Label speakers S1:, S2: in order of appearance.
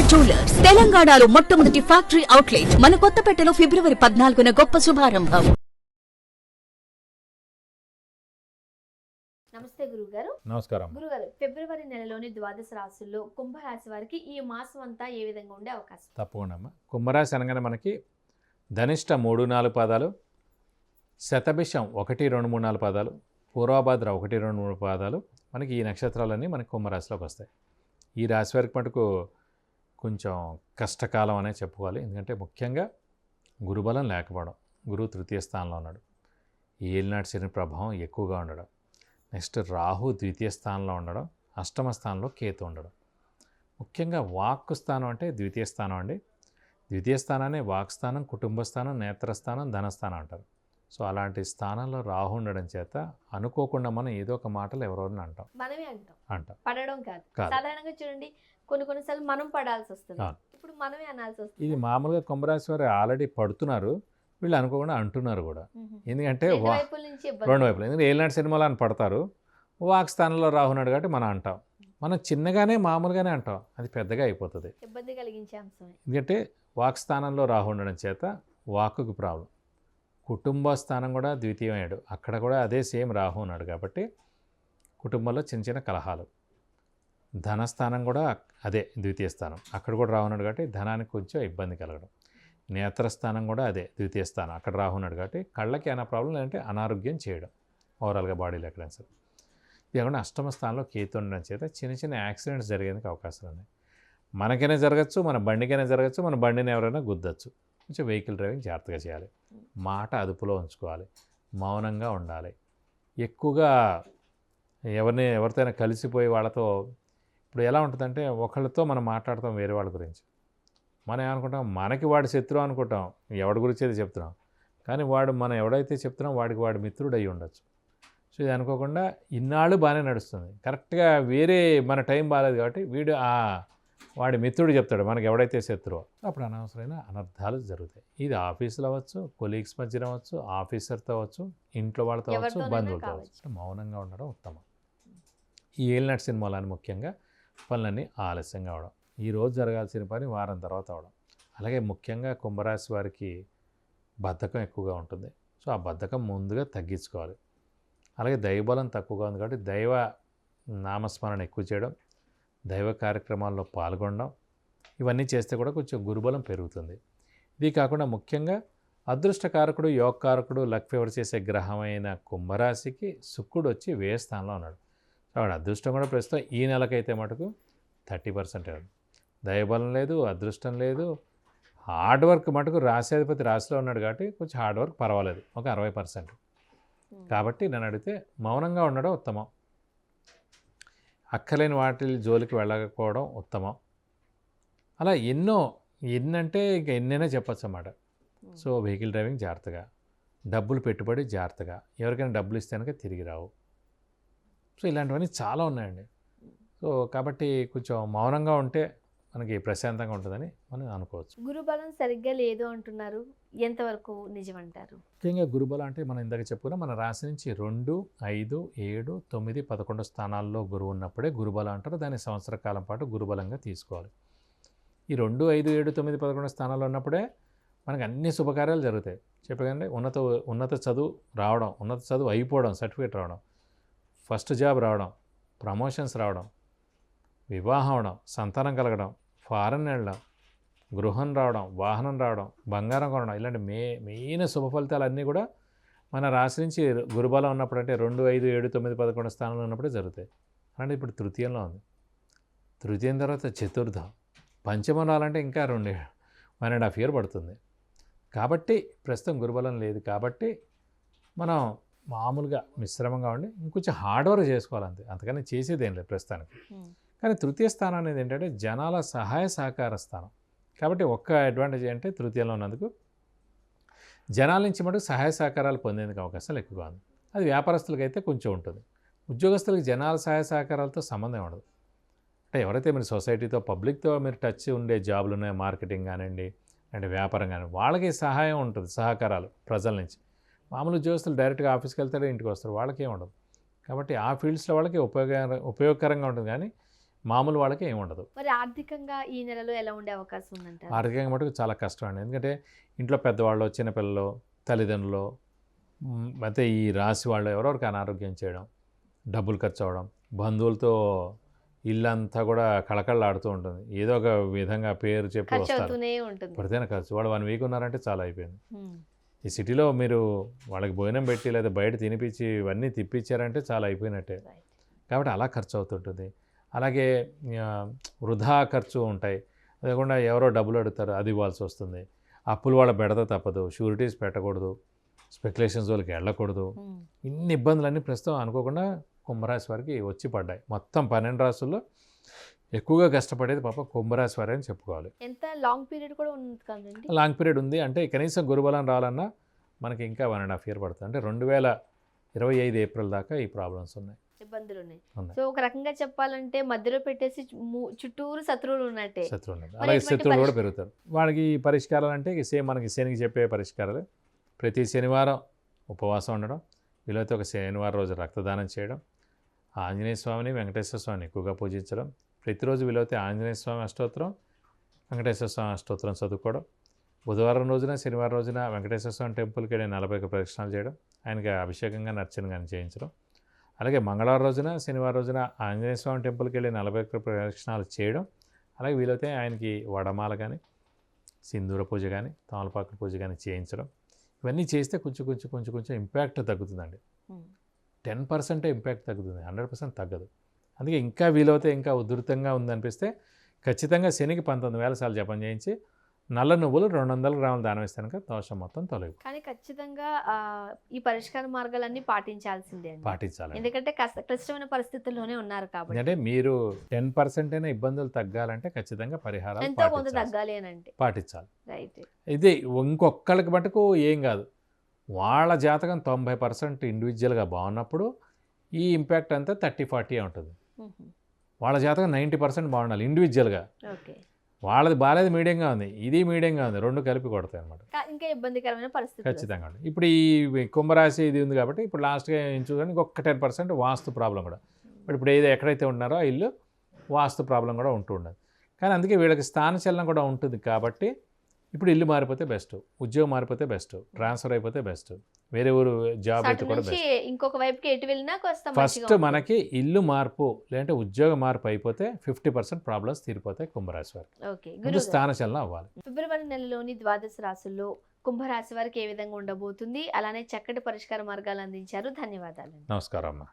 S1: Jewellers తెలంగాణలో మొట్టమొదటి factory outlet మన కొత్తపేటలో ఫిబ్రవరి పద్నాలుగున గొప్ప శుభారంభం.
S2: నమస్తే గురుగారు.
S3: నమస్కారం.
S2: గురుగారు ఫిబ్రవరి నెలలోని ద్వాదశ రాశుల్లో కుంభరాశి వారికి ఈ మాసం అంతా ఏ విధంగా ఉండే అవకాశం?
S3: తప్పకుండా. కుంభరాశి అనగానే మనకి ధనిష్ట మూడు నాలుగు పాదాలు శతభిషం ఒకటి రెండు మూడు నాలుగు పాదాలు పూర్వభాద్ర ఒకటి రెండు మూడు పాదాలు మనకి ఈ నక్షత్రాలన్నీ మనకి కుంభరాశిలోకి వస్తాయి. ఈ రాశి వారికి మటుకు కొంచెం కష్టకాలం అనే చెప్పుకోవాలి. ఎందుకంటే ముఖ్యంగా గురుబలం లేకపోవడం గురువు తృతీయ స్థానంలో ఉన్నాడు. ఏలినాటి శని ప్రభావం ఎక్కువగా ఉండడం నెక్స్ట్ రాహు ద్వితీయ స్థానంలో ఉండడం అష్టమ స్థానంలో కేతు ఉండడం. ముఖ్యంగా వాక్ స్థానం అంటే ద్వితీయ స్థానం అండి. ద్వితీయ స్థానాన్ని వాక్ స్థానం కుటుంబ స్థానం నేత్రస్థానం ధనస్థానం అంటారు. సో అలాంటి స్థానంలో రాహు ఉండడం చేత అనుకోకుండా మనం ఏదో ఒక మాటలు ఎవరెవరిని అంటాం.
S2: మనమే అంటాం.
S3: అంటాం.
S2: పడడం కాదు. సాధారణంగా చూడండి కొన్ని కొన్నిసార్లు మనం పడాల్సి వస్తుంది. ఇప్పుడు మనమే అనాల్సి వస్తుంది.
S3: ఇది మామూలుగా కుంభరాశి వారు ఆల్రెడీ పడుతున్నారు. వీళ్ళు అనుకోకుండా అంటున్నారు కూడా. ఎందుకంటే
S2: రెండు వైపుల
S3: ఎందుకంటే ఏలినాటి సినిమాలో అని పడతారు. వాక్ స్థానంలో రాహున్నాడు కాబట్టి మనం అంటాం. మనం చిన్నగానే మామూలుగానే అంటాం. అది పెద్దగా అయిపోతుంది.
S2: ఇబ్బంది కలిగించే అంశమే.
S3: ఎందుకంటే వాక్ స్థానంలో రాహు ఉండడం చేత వాక్కుకి ప్రాబ్లం. కుటుంబ స్థానం కూడా ద్వితీయమయ్యాడు. అక్కడ కూడా అదే సేమ్ రాహు ఉన్నాడు కాబట్టి కుటుంబంలో చిన్న చిన్న కలహాలు. ధనస్థానం కూడా అదే ద్వితీయ స్థానం. అక్కడ కూడా రాహున్నాడు కాబట్టి ధనానికి కొంచెం ఇబ్బంది కలగడం. నేత్రస్థానం కూడా అదే ద్వితీయ స్థానం. అక్కడ రాహున్నాడు కాబట్టి కళ్ళకి ఏమైనా ప్రాబ్లం లేదంటే అనారోగ్యం చేయడం. ఓవరాల్గా బాడీలో ఎక్కడైనా సరే. ఇది కాకుండా అష్టమ స్థానంలో కేతు ఉండడం చేత చిన్న చిన్న యాక్సిడెంట్స్ జరిగేందుకు అవకాశాలు ఉన్నాయి. మనకైనా జరగచ్చు మన బండికైనా జరగచ్చు మన బండిని ఎవరైనా గుద్దచ్చు. కొంచెం వెహికల్ డ్రైవింగ్ జాగ్రత్తగా చేయాలి. మాట అదుపులో ఉంచుకోవాలి. మౌనంగా ఉండాలి. ఎక్కువగా ఎవరిని ఎవరితోనైనా కలిసిపోయి వాళ్ళతో ఇప్పుడు ఎలా ఉంటుందంటే ఒకళ్ళతో మనం మాట్లాడతాం వేరే వాళ్ళ గురించి. మనం ఏమనుకుంటాం? మనకి వాడి శత్రువు అనుకుంటాం. ఎవడి గురించి అయితే చెప్తున్నాం. కానీ వాడు మనం ఎవడైతే చెప్తున్నాం వాడికి వాడి మిత్రుడు అయి ఉండొచ్చు. సో ఇది అనుకోకుండా ఇన్నాళ్ళు బాగానే నడుస్తుంది. కరెక్ట్గా వేరే మన టైం బాగాలేదు కాబట్టి వీడు ఆ వాడి మిత్రుడు చెప్తాడు మనకి ఎవడైతే శత్రువో. అప్పుడు అనవసరమైన అనర్థాలు జరుగుతాయి. ఇది ఆఫీసులో అవ్వచ్చు కొలీగ్స్ మధ్యన అవ్వచ్చు ఆఫీసర్తో అవ్వచ్చు ఇంట్లో వాళ్ళతో అవ్వచ్చు బంధువులతో. అవ్వచ్చు. మౌనంగా ఉండడం ఉత్తమం. ఈ ఏలినట్ సినిమాలని ముఖ్యంగా పనులన్నీ ఆలస్యంగా అవడం ఈ రోజు జరగాల్సిన పని వారం తర్వాత అవడం. అలాగే ముఖ్యంగా కుంభరాశి వారికి బద్ధకం ఎక్కువగా ఉంటుంది. సో ఆ బద్ధకం ముందుగా తగ్గించుకోవాలి. అలాగే దైవబలం తక్కువగా ఉంది కాబట్టి దైవ నామస్మరణ ఎక్కువ చేయడం దైవ కార్యక్రమాల్లో పాల్గొనడం ఇవన్నీ చేస్తే కూడా కొంచెం గురుబలం పెరుగుతుంది. ఇది కాకుండా ముఖ్యంగా అదృష్టకారకుడు యోగకారకుడు లక్ ఫేవర్ చేసే గ్రహమైన కుంభరాశికి శుక్రుడు వచ్చి వ్యయ స్థానంలో ఉన్నాడు. కాబట్టి అదృష్టం కూడా ప్రస్తుతం ఈ నెలకైతే మటుకు థర్టీ పర్సెంట్ దైవబలం లేదు అదృష్టం లేదు. హార్డ్ వర్క్ మటుకు రాశాధిపతి రాశిలో ఉన్నాడు కాబట్టి కొంచెం హార్డ్ వర్క్ పర్వాలేదు ఒక అరవై పర్సెంట్. కాబట్టి నన్ను అడిగితే మౌనంగా ఉండడం ఉత్తమం. అక్కలేని వాటి జోలికి వెళ్ళకపోవడం ఉత్తమం. అలా ఎన్నో ఎన్నంటే ఇంకా ఎన్నైనా చెప్పచ్చు అన్నమాట. సో వెహికల్ డ్రైవింగ్ జాగ్రత్తగా డబ్బులు పెట్టుబడి జాగ్రత్తగా ఎవరికైనా డబ్బులు ఇస్తే కనుక తిరిగి రావు. సో ఇలాంటివన్నీ చాలా ఉన్నాయండి. సో కాబట్టి కొంచెం మౌనంగా ఉంటే మనకి ప్రశాంతంగా ఉంటుందని మనం అనుకోవచ్చు.
S2: గురుబలం సరిగ్గా లేదు అంటున్నారు. ఎంతవరకు నిజమంటారు?
S3: ముఖ్యంగా గురుబలం అంటే మనం ఇందాక చెప్పుకున్నాం మన రాశి నుంచి రెండు ఐదు ఏడు తొమ్మిది పదకొండు స్థానాల్లో గురువు ఉన్నప్పుడే గురుబలం అంటారు. దాన్ని సంవత్సర కాలం పాటు గురుబలంగా తీసుకోవాలి. ఈ రెండు ఐదు ఏడు తొమ్మిది పదకొండు స్థానాల్లో ఉన్నప్పుడే మనకి అన్ని శుభకార్యాలు జరుగుతాయి. చెప్పకండి ఉన్నత ఉన్నత చదువు రావడం ఉన్నత చదువు అయిపోవడం సర్టిఫికేట్ రావడం ఫస్ట్ జాబ్ రావడం ప్రమోషన్స్ రావడం వివాహం అవడం సంతానం కలగడం ఫారెన్ వెళ్ళడం గృహం రావడం వాహనం రావడం బంగారం కొనడం ఇలాంటి మే మెయిన్ శుభ అన్నీ కూడా మన రాశి నుంచి గురుబలం ఉన్నప్పుడు అంటే రెండు ఐదు ఏడు తొమ్మిది పదకొండు స్థానంలో ఉన్నప్పుడే జరుగుతాయి. అలాంటి ఇప్పుడు తృతీయంలో ఉంది. తృతీయం తర్వాత చతుర్థం. పంచమం రావాలంటే ఇంకా రెండు వన్ అండ్ హాఫ్ ఇయర్ పడుతుంది. కాబట్టి ప్రస్తుతం గురుబలం లేదు. కాబట్టి మనం మామూలుగా మిశ్రమంగా ఉండి ఇంకొంచెం హార్డ్ వర్క్ చేసుకోవాలంతే. అంతకని చేసేది ఏం లేదు ప్రస్తుతానికి. కానీ తృతీయ స్థానం అనేది ఏంటంటే జనాల సహాయ సహకార స్థానం. కాబట్టి ఒక్క అడ్వాంటేజ్ ఏంటంటే తృతీయంలో ఉన్నందుకు జనాల నుంచి మటుకు సహాయ సహకారాలు పొందేందుకు అవకాశాలు ఎక్కువగా ఉంది. అది వ్యాపారస్తులకి అయితే కొంచెం ఉంటుంది. ఉద్యోగస్తులకు జనాల సహాయ సహకారాలతో సంబంధం ఉండదు. అంటే ఎవరైతే మీరు సొసైటీతో పబ్లిక్తో మీరు టచ్ ఉండే జాబులు ఉన్నాయో మార్కెటింగ్ కానివ్వండి అంటే వ్యాపారం కానీ వాళ్ళకి సహాయం ఉంటుంది సహకారాలు ప్రజల నుంచి. మామూలు ఉద్యోగస్తులు డైరెక్ట్గా ఆఫీస్కి వెళ్తారు ఇంటికి వస్తారు వాళ్ళకే ఉండదు. కాబట్టి ఆ ఫీల్డ్స్లో వాళ్ళకి ఉపయోగ ఉపయోగకరంగా ఉంటుంది. కానీ మామూలు వాళ్ళకి ఏమి ఉండదు.
S2: మరి ఆర్థికంగా ఈ నెలలో ఎలా ఉండే అవకాశం ఉందంటారు?
S3: ఆర్థికంగా మటుకు చాలా కష్టం అండి. ఎందుకంటే ఇంట్లో పెద్దవాళ్ళు చిన్నపిల్లలు తల్లిదండ్రులు అయితే ఈ రాశి వాళ్ళు ఎవరెవరికి అనారోగ్యం చేయడం డబ్బులు ఖర్చు అవ్వడం బంధువులతో ఇల్లంతా కూడా కళకళలాడుతూ ఉంటుంది. ఏదో ఒక విధంగా పేరు చెప్పి వస్తారు. పడితేనే ఖర్చు. వాడు వన్ వీక్ ఉన్నారంటే చాలా అయిపోయింది. ఈ సిటీలో మీరు వాళ్ళకి భోజనం పెట్టి లేదా బయట తినిపించి ఇవన్నీ తిప్పించారంటే చాలా అయిపోయినట్టే. కాబట్టి అలా ఖర్చు అవుతుంటుంది. అలాగే వృధా ఖర్చు ఉంటాయి. అదే కాకుండా ఎవరో డబ్బులు అడుగుతారు అది ఇవ్వాల్సి వస్తుంది. అప్పులు వాళ్ళ బెడత తప్పదు షూరిటీస్ పెట్టకూడదు స్పెక్యులేషన్స్ వాళ్ళకి వెళ్ళకూడదు. ఇన్ని ఇబ్బందులన్నీ ప్రస్తుతం అనుకోకుండా కుంభరాశి వారికి వచ్చి పడ్డాయి. మొత్తం పన్నెండు రాసుల్లో ఎక్కువగా కష్టపడేది పాప కుంభరాశి వారే అని చెప్పుకోవాలి.
S2: ఎంత లాంగ్ పీరియడ్ కూడా ఉంది కదండి.
S3: లాంగ్ పీరియడ్ ఉంది. అంటే కనీసం గురుబలం రావాలన్నా మనకి ఇంకా వన్ అండ్ హాఫ్ ఇయర్ పడుతుంది. అంటే రెండు వేల ఇరవై ఐదు ఏప్రిల్ దాకా ఈ ప్రాబ్లమ్స్ ఉన్నాయి.
S2: ఇబ్బందులు ఉన్నాయి. సో ఒక రకంగా చెప్పాలంటే మధ్యలో పెట్టేసి చుట్టూరు శత్రువులు ఉన్నట్టే.
S3: శత్రువులు అలాగే శత్రువులు కూడా పెరుగుతారు. వాళ్ళకి ఈ పరిష్కారాలు అంటే సేమ్ మనకి శనికి చెప్పే పరిష్కారాలు. ప్రతి శనివారం ఉపవాసం ఉండడం వీలైతే ఒక శనివారం రోజు రక్తదానం చేయడం ఆంజనేయ స్వామిని వెంకటేశ్వర స్వామిని ఎక్కువగా పూజించడం ప్రతిరోజు వీలైతే ఆంజనేయ స్వామి అష్టోత్తరం వెంకటేశ్వర స్వామి అష్టోత్తరం చదువుకోవడం బుధవారం రోజున శనివారం రోజున వెంకటేశ్వర స్వామి టెంపుల్కి వెళ్ళి నలభై ప్రదక్షిణాలు చేయడం ఆయనకి అభిషేకంగా నర్చన కానీ చేయించడం అలాగే మంగళవారం రోజున శనివారం రోజున ఆంజనేయ స్వామి టెంపుల్కి వెళ్ళి నలభై ఒక్క ప్రదక్షిణాలు చేయడం అలాగే వీలైతే ఆయనకి వడమాల కానీ సింధూర పూజ కానీ తమలపాకు పూజ కానీ చేయించడం. ఇవన్నీ చేస్తే కొంచెం కొంచెం కొంచెం కొంచెం ఇంపాక్ట్ తగ్గుతుందండి. టెన్ పర్సెంటే ఇంపాక్ట్ తగ్గుతుంది హండ్రెడ్ పర్సెంట్ తగ్గదు. అందుకే ఇంకా వీలైతే ఇంకా ఉధృతంగా ఉందనిపిస్తే ఖచ్చితంగా శనికి పంతొమ్మిది వేల సార్లు జపం చేయించి నల్ల నువ్వులు రెండు వందల గ్రాములు దానం ఇస్తే కనుక దోషం మొత్తం తొలగి
S2: కానీ ఖచ్చితంగా ఈ పరిష్కార మార్గాలన్నీ పాటించాల్సిందే
S3: పాటించాలి
S2: ఎందుకంటే క్లిష్టమైన పరిస్థితుల్లోనే ఉన్నారు కాబట్టి.
S3: అంటే మీరు టెన్ పర్సెంట్ అయినా ఇబ్బందులు తగ్గాలంటే ఖచ్చితంగా పరిహారాలు
S2: ఎంతో కొంత తగ్గాలి అని అంటే.
S3: పాటించాలి.
S2: రైట్.
S3: ఇది ఇంకొకళ్ళకి మటుకు ఏం కాదు. వాళ్ళ జాతకం తొంభై పర్సెంట్ ఇండివిజువల్గా బాగున్నప్పుడు ఈ ఇంపాక్ట్ అంతా థర్టీ ఫార్టీ ఉంటుంది. వాళ్ళ జాతకం నైంటీ పర్సెంట్ బాగుండాలి ఇండివిజువల్గా
S2: ఓకే.
S3: వాళ్ళది బాగాలేదు మీడియంగా ఉంది. ఇది మీడియంగా ఉంది. రెండు కలిపి కొడతాయి అనమాట
S2: ఇంకా ఇబ్బందికరమైన పరిస్థితి
S3: ఖచ్చితంగా ఇప్పుడు ఈ కుంభరాశి ఇది ఉంది కాబట్టి ఇప్పుడు లాస్ట్గా ఎంచుకొని ఇంకొక టెన్ పర్సెంట్ వాస్తు ప్రాబ్లం కూడా. మరి ఇప్పుడు ఏది ఎక్కడైతే ఉన్నారో ఆ ఇల్లు వాస్తు ప్రాబ్లం కూడా ఉంటూ ఉండదు. కానీ అందుకే వీళ్ళకి స్థానచలనం కూడా ఉంటుంది కాబట్టి ఇప్పుడు ఇల్లు మారిపోతే బెస్ట్ ఉద్యోగం మారిపోతే బెస్ట్ ట్రాన్స్ఫర్ అయిపోతే బెస్ట్ వేరే ఊరు జాబ్ అయితే కూడా బెస్ట్.
S2: ఇంకొక వైపుకి ఎటు వెళ్ళినా
S3: ఫస్ట్ మనకి ఇల్లు మార్పు లేదంటే ఉద్యోగ మార్పు అయిపోతే ఫిఫ్టీ పర్సెంట్ ప్రాబ్లమ్స్ తీరిపోతాయి కుంభరాశి వారికి.
S2: ఓకే
S3: ముందు స్థానచలనం అవ్వాలి.
S2: ఫిబ్రవరి నెలలోని ద్వాదశ రాశుల్లో కుంభరాశి వారికి ఏ విధంగా ఉండబోతుంది? అలానే చక్కటి పరిష్కార మార్గాలు అందించారు. ధన్యవాదాలు
S3: నమస్కారం అమ్మా.